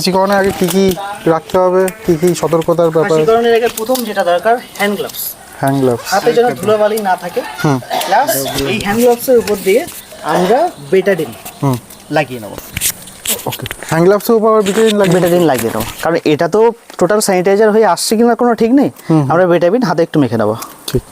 খাসিকরণের আগে কি কি রাখতে হবে? কি কি সতর্কতার ব্যাপার? খাসিকরণের আগে প্রথম যেটা দরকার হ্যান্ড গ্লাভস হ্যান্ড গ্লাভস হাতে যেন ধুলোবালি না থাকে। প্লাস এই হ্যান্ড গ্লাভসের উপর দিয়ে আমরা বেটাডিন হুম। লাগিয়ে নেব। ওকে হ্যান্ড গ্লাভসের উপর আবার লাগবে বেটাডিন লাগিয়ে নেব। কারণ এটা তো টোটাল স্যানিটাইজার হয়ে আসছে কিনা কোনো ঠিক নেই। আমরা বেটাডিন হাতে একটু মেখে নেব। ঠিক।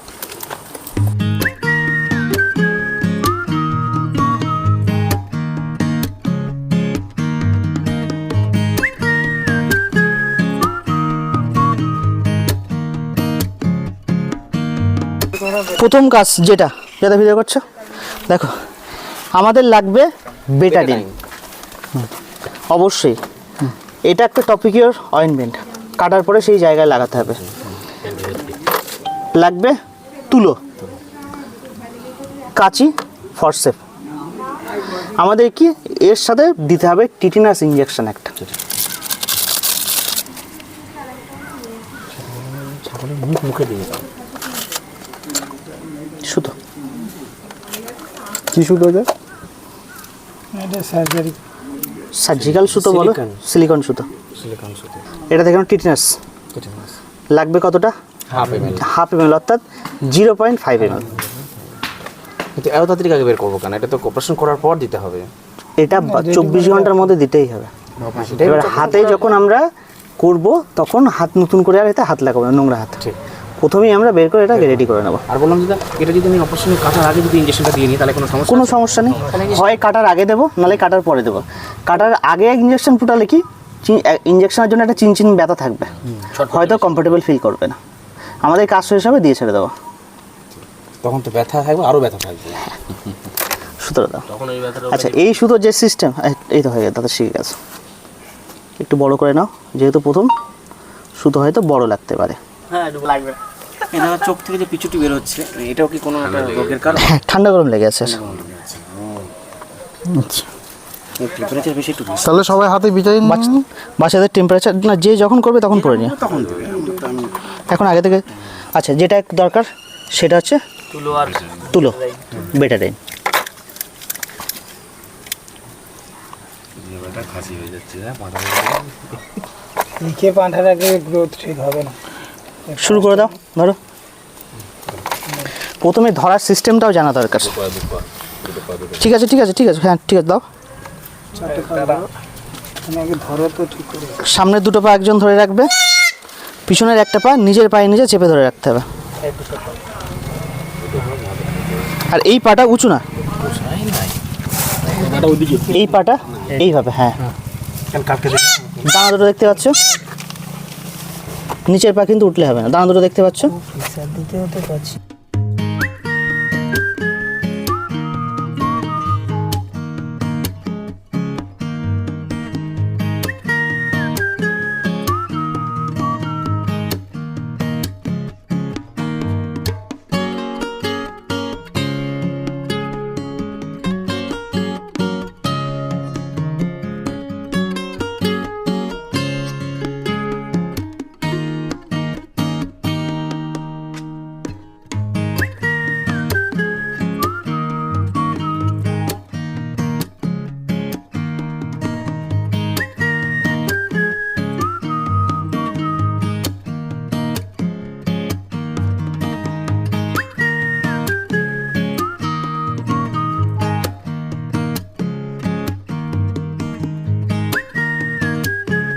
প্রথম কাজ যেটা যেটা ভিডিও করছ? দেখো আমাদের লাগবে বেটাডিন অবশ্যই। এটা একটা টপিকিওর অয়েনমেন্ট কাটার পরে সেই জায়গায় লাগাতে হবে। লাগবে তুলো। কাঁচি ফরসেপ আমাদের কি? এর সাথে দিতে হবে টিটিনাস ইঞ্জেকশন একটা। শুধু কি শুধু এটা? সার্জিক্যাল সুতো বলো? সিলিকন সুতো। সিলিকন সুতো। এটা দেখুন টিটনাস লাগবে কতটা? Half M L half M অর্থাৎ জিরো পয়েন্ট ফাইভ এম কিন্তু এত তাড়াতাড়ি আগে বের করব কেন? এটা তো অপারেশন করার পর দিতে হবে। এটা চব্বিশ ঘণ্টার মধ্যে দিতেই হবে। এবার হাতে যখন আমরা করব তখন হাত নতুন করে আর এতে হাত লাগাবো না নোংরা হাত। ঠিক। প্রথমেই আমরা বের করে এটাকে রেডি করে নেব। আর বললাম দাদা এটা যদি আমি অপারেশন কাটার আগে যদি ইঞ্জেকশনটা দিয়ে নিই তাহলে কোনো সমস্যা কোনো সমস্যা নেই। হয় কাটার আগে দেবো নাহলে কাটার পরে দেবো। কাটার আগে ইঞ্জেকশন ফুটালে কি? ইঞ্জেকশনের জন্য একটা চিনচিন ব্যথা থাকবে। হয়তো কমফোর্টেবল ফিল করবে না। আমাদের কাজ হিসাবে দিয়ে ছেড়ে দেবো। তখন তো ব্যথা থাকবে আরও ব্যথা থাকবে। সুতোটা দাও। তখন আচ্ছা এই সুতো যে সিস্টেম এই তো হয়ে গেছে দাদা শিখে গেছে। একটু বড় করে নাও যেহেতু প্রথম সুতো হয়তো বড় লাগতে পারে। হ্যাঁ একটু লাগবে। এটা চোখ থেকে যে পিছুটি বের হচ্ছে এটাও কি কোনো একটা রোগের কারণ? হ্যাঁ ঠান্ডা গরম লেগে আছে। আচ্ছা। টেম্পারেচার বেশি একটু তাহলে সবাই হাতে ভিটামিন বাচ্চাদের টেম্পারেচার না যে যখন করবে তখন পরে তখন এখন আগে থেকে আচ্ছা যেটা দরকার সেটা হচ্ছে তুলো আর তুলো। বেটারিন খাসি হয়ে যাচ্ছে হ্যাঁ লিখে পাঠার আগে গ্রোথ ঠিক হবে না। শুরু করে দাও ধরো। প্রথমে ধরার সিস্টেমটাও জানা দরকার। ঠিক আছে ঠিক আছে ঠিক আছে হ্যাঁ ঠিক আছে দাও। সামনের দুটো পা একজন ধরে রাখবে পিছনের একটা পা নিজের পায়ে নিজে চেপে ধরে রাখতে হবে। আর এই পাটা উঁচু না। এই পাটা এইভাবে হ্যাঁ। দানা দুটো দেখতে পাচ্ছ? নিচের পা কিন্তু উঠলে হবে না। দানা দুটো দেখতে পাচ্ছ?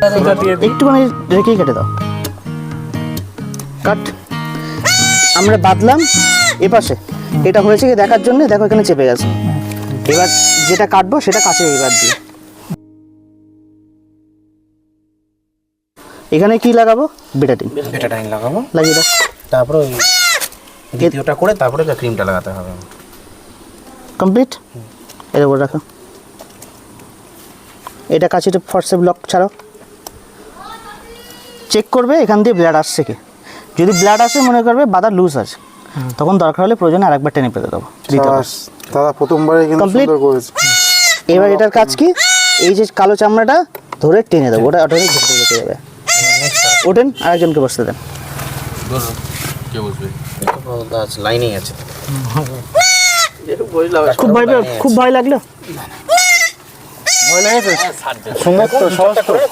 তো একটুখানি রেখেই কেটে দাও। কাট। আমরা বাঁধলাম এপাশে এটা হয়েছে কি দেখার জন্য? দেখো এখানে চেপে গেছে। এবার যেটা কাটবো সেটা কাছে এবার দিয়ে। এখানে কি লাগাবো? বেটাটিন। এটা টাইম লাগাবো। লাগিয়ে দাও। তারপরে ওই দ্বিতীয়টা করে তারপরে ক্রিমটা লাগাতে হবে। কমপ্লিট? এর উপর রাখো। এটা কাছে ফর্সে ব্লক ছাড়াও। চেক করবে এখান দিয়ে ব্লাড আসছে কি? যদি ব্লাড আসে মনে করবে বাধা লুজ আছে। তখন দরকার হলে প্রয়োজনে আরেকবার টেনে পেতে দেবো। দাদা প্রথমবারে কিন্তু সুন্দর করেছে। এবার এটার কাজ কি? এই যে কালো চামড়াটা ধরে টেনে দেবো ওটা অটোমেটিক ঢুকে যাবে। ওঠেন আরেকজনকে বসতে দেন। লাইনেই আছে। খুব ভয় খুব ভয় লাগল ভয় লেগেছে সুন্দর তো সহজ তো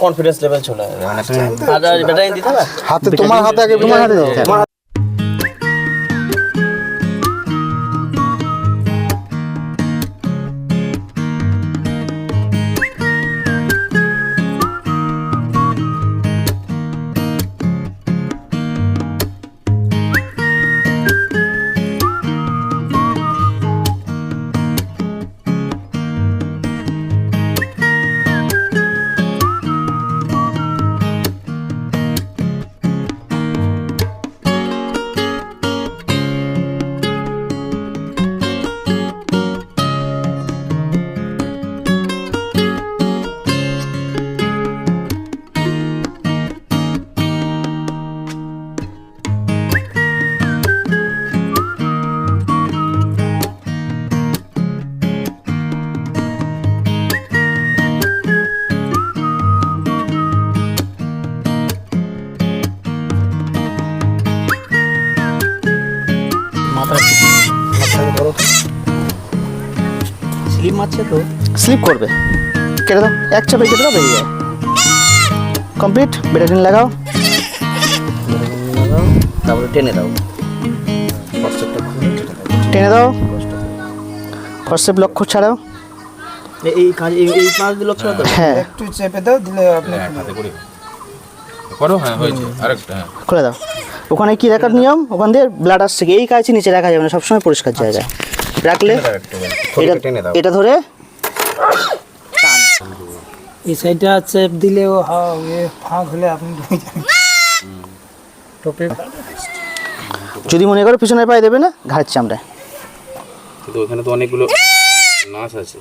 কনফিডেন্স লেভেল চলে ব্যাটারি হাতে তোমার হাতে আগে তোমার হাতে স্লিপ মারছে তো? স্লিপ করবে। কেটে দাও এক চাপে কেটে দাও বেরিয়ে যায় কমপ্লিট বেটাডিন লাগাও। তারপরে টেনে দাও। টেনে দাও। ফরসেপ লক্ষ্য ছাড়াও। এই- কাজ এই এই কাজ লক্ষ্য তো? হ্যাঁ। একটু চেপে দাও দিলে আপনি হ্যাঁ করে হ্যাঁ হয়েছে। আরেকটা হ্যাঁ। খুলে দাও। ওখানে কি রাখার নিয়ম? ওখান দিয়ে ব্লাড আসছে এই কাছে নিচে রাখা যাবে না সবসময় পরিষ্কার জায়গায়। রাখলে? এটা এটা ধরে? এই সাইডটা চেপ দিলেও ফাঁক হলে আপনি টোপে। যদি মনে করো পিছনের পায়ে দেবে না ঘাড়ের চামড়ায়। কিন্তু ওখানে তো অনেকগুলো নাচ আছে।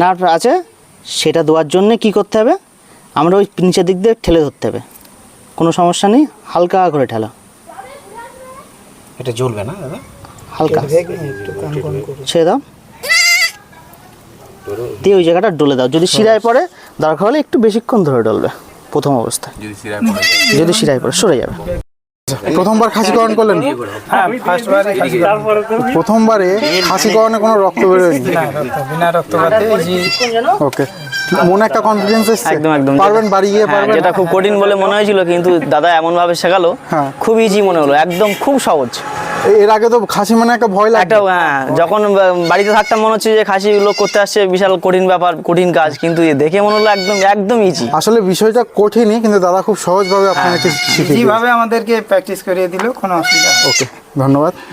নাট আছে সেটা দেওয়ার জন্য কি করতে হবে? আমরা ওই নিচের দিক দিয়ে ঠেলে ধরতে হবে। কোনো সমস্যা নেই হালকা করে ঠেলা। এটা জ্বলবে না দাদা? হালকা। ছেড়ে দাও। দিয়ে ওই জায়গাটা ডলে দাও। যদি শিরায় পড়ে দরকার হলে একটু বেশিক্ষণ ধরে ডলবে প্রথম অবস্থায়। যদি শিরায় পড়ে সরে যাবে। প্রথমবার খাসি খাসিকরণ করলেন? হ্যাঁ ফার্স্ট বারে খাসি প্রথমবারে খাসিকরণে কোনো রক্ত বেরোয়নি না বিনা রক্তপাতে ওকে। মনে একটা কনফিডেন্স এসছে? একদম, একদম। পারবেন বাড়ি গিয়ে হ্যাঁ, পারবেন? যেটা খুব কঠিন বলে মনে হয়েছিল কিন্তু দাদা এমন ভাবে শেখালো। হ্যাঁ। খুব ইজি মনে হলো। একদম খুব সহজ। এর আগে তো খাসি মানে একটা ভয় লাগে। একটা হ্যাঁ যখন বাড়িতে থাকতাম মনে হচ্ছে যে খাসি লোক করতে আসছে বিশাল কঠিন ব্যাপার কঠিন কাজ কিন্তু এ দেখে মনে হলো একদম একদম ইজি আসলে বিষয়টা কঠিনই কিন্তু দাদা খুব সহজভাবে আপনাকে শিখিয়ে দিয়েছে। যেভাবে আমাদেরকে প্র্যাকটিস করিয়ে দিল কোনো অসুবিধা হয় ওকে ধন্যবাদ।